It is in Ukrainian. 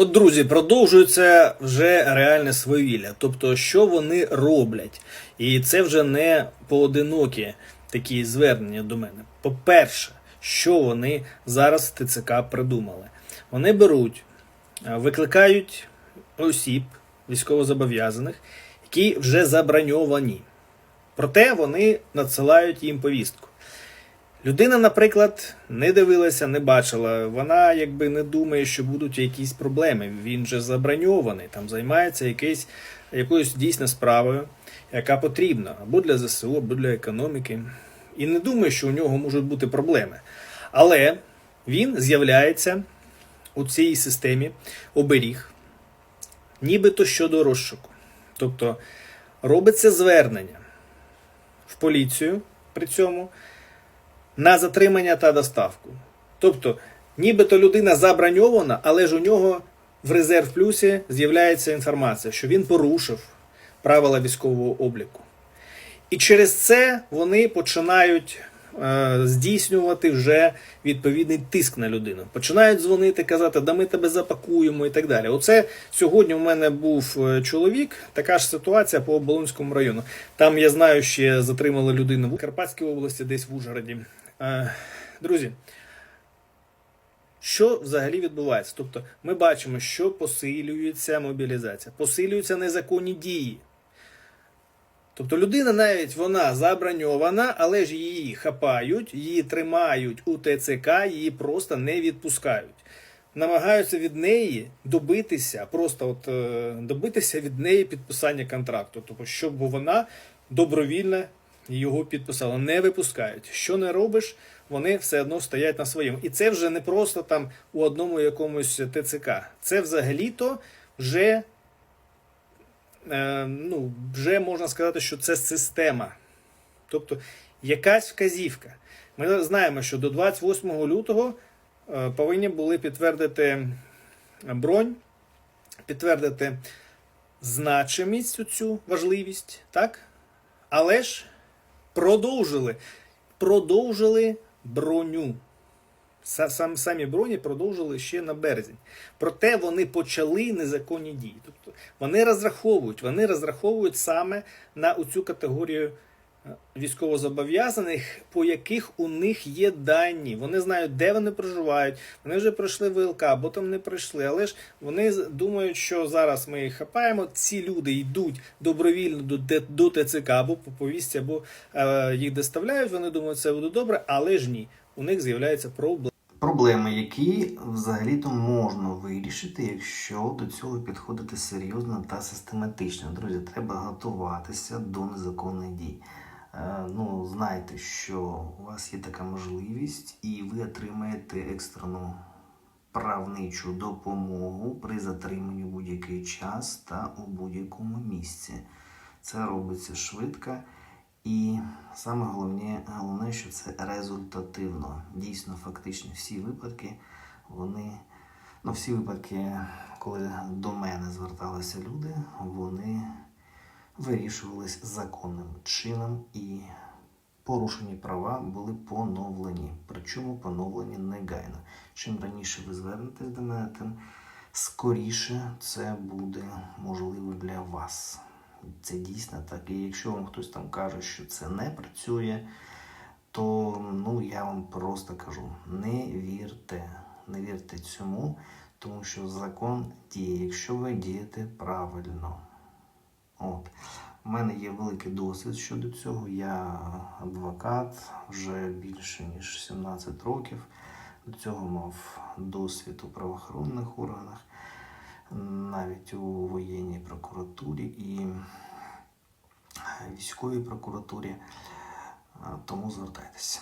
От, друзі, продовжується вже реальне свавілля. Тобто, що вони роблять? І це вже не поодинокі такі звернення до мене. По-перше, що вони зараз в ТЦК придумали? Вони беруть, е, викликають осіб військовозобов'язаних, які вже заброньовані. Проте вони надсилають їм повістку. Людина, наприклад, не дивилася, не бачила. Вона якби не думає, що будуть якісь проблеми. Він же заброньований, там займається якийсь, якоюсь дійсно справою, яка потрібна або для ЗСУ, або для економіки. І не думає, що у нього можуть бути проблеми. Але він з'являється у цій системі оберіг, нібито щодо розшуку. Тобто робиться звернення в поліцію при цьому на затримання та доставку. Тобто, нібито людина заброньована, але ж у нього в резерв плюсі з'являється інформація, що він порушив правила військового обліку. І через це вони починають е, здійснювати вже відповідний тиск на людину. Починають дзвонити, казати, да ми тебе запакуємо і так далі. Оце сьогодні у мене був е, чоловік, така ж ситуація по Оболонському району. Там я знаю, ще затримали людину в Карпатській області, десь в Ужгороді. Е, друзі, що взагалі відбувається? Тобто, ми бачимо, що посилюється мобілізація, посилюються незаконні дії. Тобто людина навіть вона заброньована, але ж її хапають, її тримають у ТЦК, її просто не відпускають. Намагаються від неї добитися, просто от е, добитися від неї підписання контракту, тобто, щоб вона добровільно його підписала. Не випускають. Що не робиш, вони все одно стоять на своєму. І це вже не просто там у одному якомусь ТЦК. Це взагалі-то вже е, ну, вже можна сказати, що це система. Тобто якась вказівка. Ми знаємо, що до 28 лютого е, повинні були підтвердити бронь, підтвердити значимість цю важливість, так? Але ж продовжили, продовжили броню. Сам, самі броні продовжили ще на березень. Проте вони почали незаконні дії. Тобто вони розраховують, вони розраховують саме на цю категорію військовозобов'язаних, по яких у них є дані. Вони знають, де вони проживають. Вони вже пройшли ВЛК, або там не пройшли. Але ж вони думають, що зараз ми їх хапаємо. Ці люди йдуть добровільно до, ТЦК або по повісті, або е, їх доставляють. Вони думають, це буде добре, але ж ні. У них з'являється проблема. Проблеми, які взагалі-то можна вирішити, якщо до цього підходити серйозно та систематично. Друзі, треба готуватися до незаконних дій. Е, ну, знайте, що у вас є така можливість, і ви отримаєте екстрену правничу допомогу при затриманні будь-який час та у будь-якому місці. Це робиться швидко. І саме головне, головне, що це результативно. Дійсно, фактично, всі випадки, вони, ну, всі випадки, коли до мене зверталися люди, вони вирішувались законним чином і порушені права були поновлені. Причому поновлені негайно. Чим раніше ви звернетесь до мене, тим скоріше це буде можливо для вас. Це дійсно так. І якщо вам хтось там каже, що це не працює, то ну я вам просто кажу: не вірте, не вірте цьому, тому що закон діє, якщо ви дієте правильно. От. У мене є великий досвід щодо цього. Я адвокат вже більше ніж 17 років. До цього мав досвід у правоохоронних органах, навіть у воєнній прокуратурі і військовій прокуратурі. Тому звертайтеся.